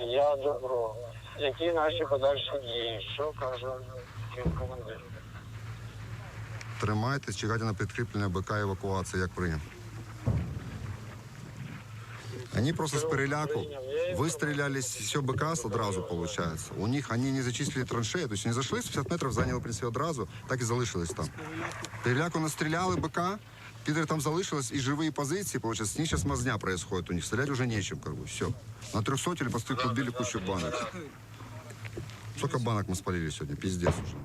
я добро. Які наші подальші дії? Що каже командир? Тримайтесь, чекайте на підкріплення БК евакуація, як прийнято. Они просто с переляку выстрелялись все БК одразу, получается. У них они не зачистили траншею, то тобто есть не зайшли, 50 метрів заняли в принципі, одразу, так і залишились там. Переляку настріляли БК, Питер там залишилось, и живые позиции, получается, с ней сейчас мазня происходит у них. Стрелять уже нечем, как бы, все. На 300 или посты убили кучу банок. Сколько банок мы спалили сегодня, пиздец уже.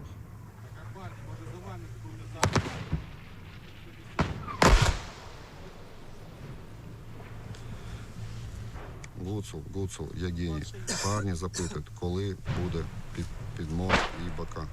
Гуцул, гуцул, я геній. Парні запитують, коли буде під, підмор і бока.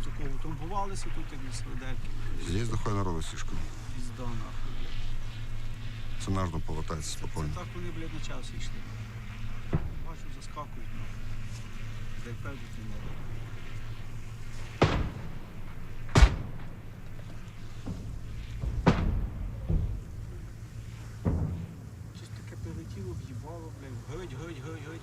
тут такого утрамбувалися, тут як свидетель. Здесь дохуя сішка. Пізда нахуй. Це наш дом повертається спокійно. так вони, блядь, на час йшли. Бачу, заскакують нахуй. Дай певні ти Щось таке прилетіло, в'їбало, блядь. Горить, горить, горить, горить.